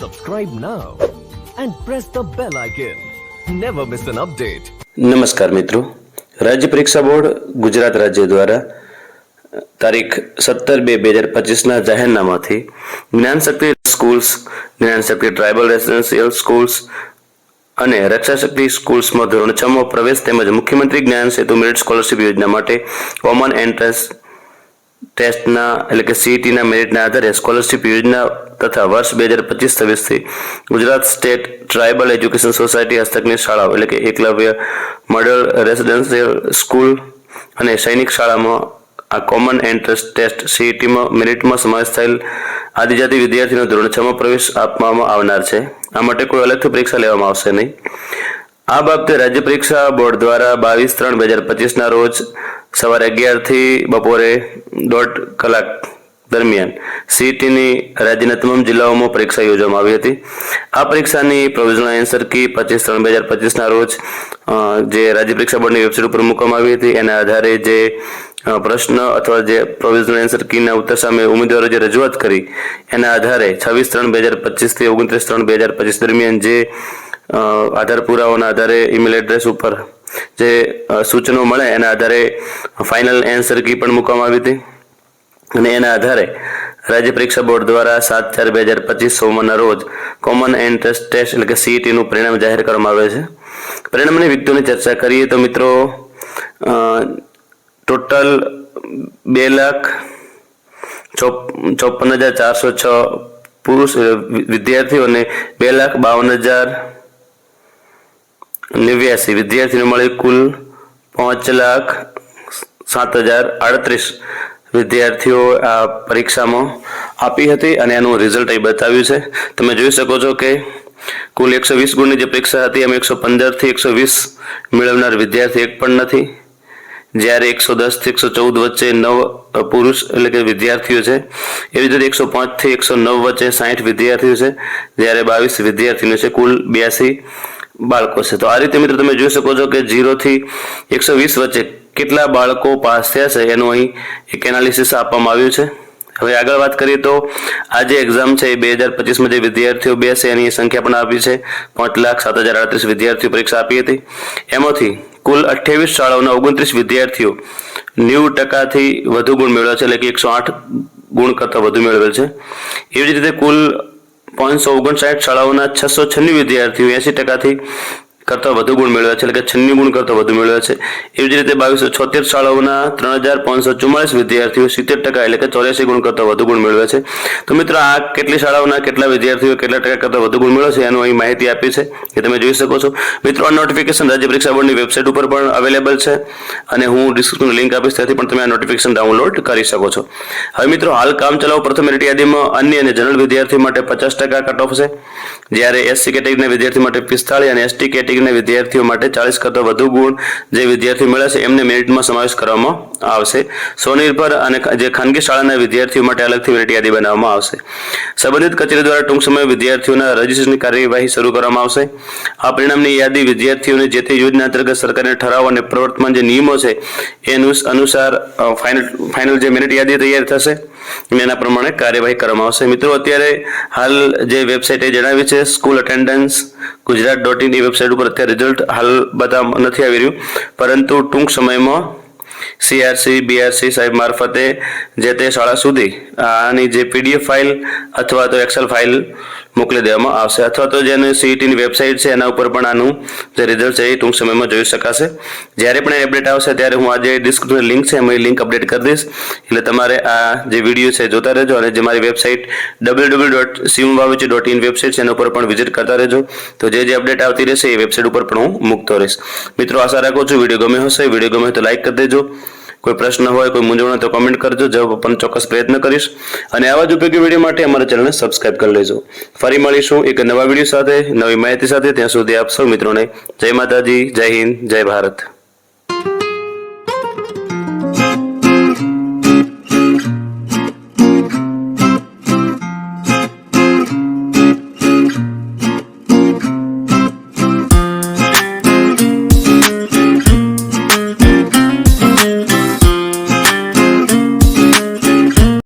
Subscribe now and press the bell icon. Never miss an update. નમસ્કાર મિત્રો રાજ્ય પરીક્ષા બોર્ડ ગુજરાત રાજ્ય દ્વારા તારીખ સત્તર બે બે હજાર પચીસના જાહેરનામાથી Gyanshakti schools Gyanshakti tribal residential schools અને રક્ષાશક્તિ સ્કૂલ્સમાં ધોરણ છમાં પ્રવેશ તેમજ મુખ્યમંત્રી જ્ઞાન સેતુ મેરિટ સ્કોલરશિપ યોજના માટે કોમન એન્ટ્રન્સ ટેસ્ટના એટલે કે સીઈટીના મેરિટના આધારે સ્કોલરશિપ યોજના તથા વર્ષ બે હજાર પચીસ છવ્વીસથી Gujarat state tribal education society હસ્તકની શાળાઓ એટલે કે એકલવ્ય મોડલ રેસિડેન્શિયલ સ્કૂલ અને સૈનિક શાળામાં આ કોમન એન્ટ્રન્સ ટેસ્ટ સીઈટીમાં મેરિટમાં સમાવેશ થયેલ આદિજાતિ વિદ્યાર્થીનો ધોરણ છમાં પ્રવેશ આપવામાં આવનાર છે. આ માટે કોઈ અલગથી પરીક્ષા લેવામાં આવશે નહીં. આ બાબતે રાજ્ય પરીક્ષા બોર્ડ દ્વારા બાવીસ ત્રણ બે હજાર પચીસના રોજ સવારે અગિયારથી બપોરે દોઢ કલાક દરમિયાન સીઈટીની રાજ્યના તમામ જિલ્લાઓમાં પરીક્ષા યોજવામાં આવી હતી. આ પરીક્ષાની પ્રોવિઝનલ એન્સર કી પચીસ ત્રણ બે હજાર પચીસના રોજ જે રાજ્ય પરીક્ષા બોર્ડની વેબસાઇટ ઉપર મૂકવામાં આવી હતી. એના આધારે જે પ્રશ્ન અથવા જે પ્રોવિઝનલ એન્સર કીના ઉત્તર સામે ઉમેદવારો જે રજૂઆત કરી, એના આધારે છવ્વીસ ત્રણ બે હજાર પચીસથી ઓગણત્રીસ ત્રણ બે હજાર પચીસ દરમિયાન જે આધાર પુરાવાના આધારે ઈમેલ એડ્રેસ ઉપર જે સૂચનો મળે, એના આધારે ફાઇનલ એન્સર કી પણ મૂકવામાં આવી હતી. અને એના આધારે રાજ્ય પરીક્ષા બોર્ડ દ્વારા સાત ચાર બે હજાર પચીસ સોમવારના રોજ કોમન એન્ટ્રન્સ ટેસ્ટ એટલે કે સીઈટીનું પરિણામ જાહેર કરવામાં આવે છે. પરિણામની વિગતોની ચર્ચા કરીએ તો મિત્રો ટોટલ બે લાખ ચોપ- ચોપન હજાર ચારસો છ પુરુષ અ, વિ- વિદ્યાર્થીઓ અને બે લાખ બાવન હજાર નેવ્યાસી વિદ્યાર્થીને મળી કુલ પાંચ લાખ સાત હજાર આડત્રીસ વિદ્યાર્થીઓ આ પરીક્ષામાં આપી હતી અને એનું રિઝલ્ટ અહીં બતાવ્યું છે. તમે જોઈ શકો છો કે કુલ એકસો વીસ ગુણની જે પરીક્ષા હતી, એમાં એકસો પંદરથી એકસો વીસ મેળવનાર વિદ્યાર્થી એક પણ નથી. જ્યારે એકસો દસથી એકસો ચૌદ વચ્ચે નવ પુરુષ એટલે કે વિદ્યાર્થીઓ છે. એવી જ રીતે એકસો પાંચથી એકસો નવ વચ્ચે સાહીઠ વિદ્યાર્થીઓ છે. જ્યારે બાવીસ વિદ્યાર્થીઓ છે, કુલ બ્યાસી બાળકો છે. તો આ રીતે મિત્રો તમે જોઈ શકો છો કે જીરોથી એકસો વીસ વચ્ચે કેટલા બાળકો પાસ થયા છે એનું અહીં એક એનાલિસિસ આપવામાં આવ્યું છે. હવે આગળ વાત કરીએ તો આ જે એક્ઝામ છે એ બે હજાર પચીસમાં જે વિદ્યાર્થીઓ બેસે એની સંખ્યા પણ આપી છે. પાંચ લાખ સાત હજાર આડત્રીસ વિદ્યાર્થીઓ પરીક્ષા આપી હતી. એમાંથી કુલ અઠ્યાવીસ શાળાઓના ઓગણત્રીસ વિદ્યાર્થીઓ નેવું ટકાથી વધુ ગુણ મેળવ્યા છે, એટલે કે એકસો આઠ ગુણ કરતાં વધુ મેળવેલ છે. એવી જ રીતે કુલ પાંચસો ઓગણસાઠ શાળાઓના છસો છન્નું વિદ્યાર્થીઓ એંસી ટકાથી કરતાં વધુ ગુણ મેળવ્યા છે, એટલે કે છન્ની ગુણ કરતાં વધુ મેળવ્યા છે. એવી જ રીતે બાવીસો છોતેર શાળાઓના ત્રણ હજાર પાંચસો ચુમ્માલીસ વિદ્યાર્થીઓ સિત્તેર ટકા એટલે કે ચોર્યાસી ગુણ કરતાં વધુ ગુણ મેળવ્યા છે. તો મિત્રો, આ કેટલી શાળાઓના કેટલા વિદ્યાર્થીઓ કેટલા ટકા કરતાં વધુ ગુણ મેળવ્યા છે એનું અહીં માહિતી આપી છે એ તમે જોઈ શકો છો. મિત્રો, આ નોટિફિકેશન રાજ્ય પરીક્ષા બોર્ડની વેબસાઇટ ઉપર પણ અવેલેબલ છે, અને હું ડિસ્ક્રિપ્શન લિંક આપીશ, ત્યાંથી પણ તમે આ નોટિફિકેશન ડાઉનલોડ કરી શકો છો. હવે મિત્રો, હાલ કામ ચલાવો પ્રથમ મેરિટ યાદીમાં અન્ય અને જનરલ વિદ્યાર્થી માટે પચાસ ટકા કટ ઓફ છે. જ્યારે એસસી કેટેગરીના વિદ્યાર્થી માટે પિસ્તાળીસ અને એસટી કેટેગરીના વિદ્યાર્થીઓ માટે ચાલીસ કરતાં વધુ ગુણ જે વિદ્યાર્થીઓ મળ્યા છે, એમને મેરિટમાં સમાવેશ કરવામાં આવશે. સ્વનિર્ભર અને જે ખાનગી શાળાના વિદ્યાર્થીઓ માટે અલગથી મેરિટ યાદી બનાવવામાં આવશે. સંબંધિત કચેરી દ્વારા ટૂંક સમયે વિદ્યાર્થીઓના રજીસ્ટ્રેશનની કાર્યવાહી શરૂ કરવામાં આવશે. આ પરિણામની યાદી વિદ્યાર્થીઓને જે તે યોજના અંતર્ગત સરકારના ઠરાવ અને પ્રવર્તમાન જે નિયમો છે, એ અનુસાર ફાઇનલ ફાઇનલ જે મેરિટ યાદી તૈયાર થશે, એના પ્રમાણે કાર્યવાહી કરવામાં આવશે. મિત્રો, અત્યારે હાલ જે વેબસાઇટે જણાવી છે, school attendance Gujarat dot in website ઉપર અત્યારે રિઝલ્ટ હાલ બધા નથી આવી રહ્યું. પરંતુ ટૂંક સમયમાં સીઆરસી બીઆરસી સાહેબ મારફતે જે તે શાળા સુધી આની જે પીડીએફ ફાઇલ અથવા તો એક્સેલ ફાઇલ મોકલી દેવામાં આવશે. અથવા તો જેને સીઈટીની વેબસાઇટ છે, એના ઉપર પણ આનું જે રિઝલ્ટ છે એ ટૂંક સમયમાં જોઈ શકાશે. જ્યારે પણ અપડેટ આવશે, ત્યારે હું આ જે ડિસ્ક્રિપ્શન લિંક છે, એમાં લિંક અપડેટ કરી દઈશ. એટલે તમારે આ જે વીડિયો છે, જોતા રહેજો અને જે મારી વેબસાઇટ ડબલ્યુ ડબલ્યુ ડોટ સીમવાવચી ડોટ ઇન વેબસાઇટ છે, એના ઉપર પણ વિઝિટ કરતા રહેજો. તો જે જે અપડેટ આવતી રહેશે, એ વેબસાઇટ ઉપર પણ હું મૂકતો રહીશ. મિત્રો, આશા રાખું છું વીડિયો ગમે હશે. વીડિયો ગમે તો લાઈક કરી દેજો. કોઈ પ્રશ્ન હોય, કોઈ મૂંઝવણ હોય તો કમેન્ટ કરજો. જવાબ આપવાનો ચોક્કસ પ્રયત્ન કરીશ. અને આવા જ ઉપયોગી વીડિયો માટે અમારા ચેનલને સબસ્ક્રાઇબ કરી લેજો. ફરી મળીશું એક નવા વીડિયો સાથે, નવી માહિતી સાથે. ત્યાં સુધી આપ સૌ મિત્રોને જય માતાજી, જય હિન્દ, જય ભારત.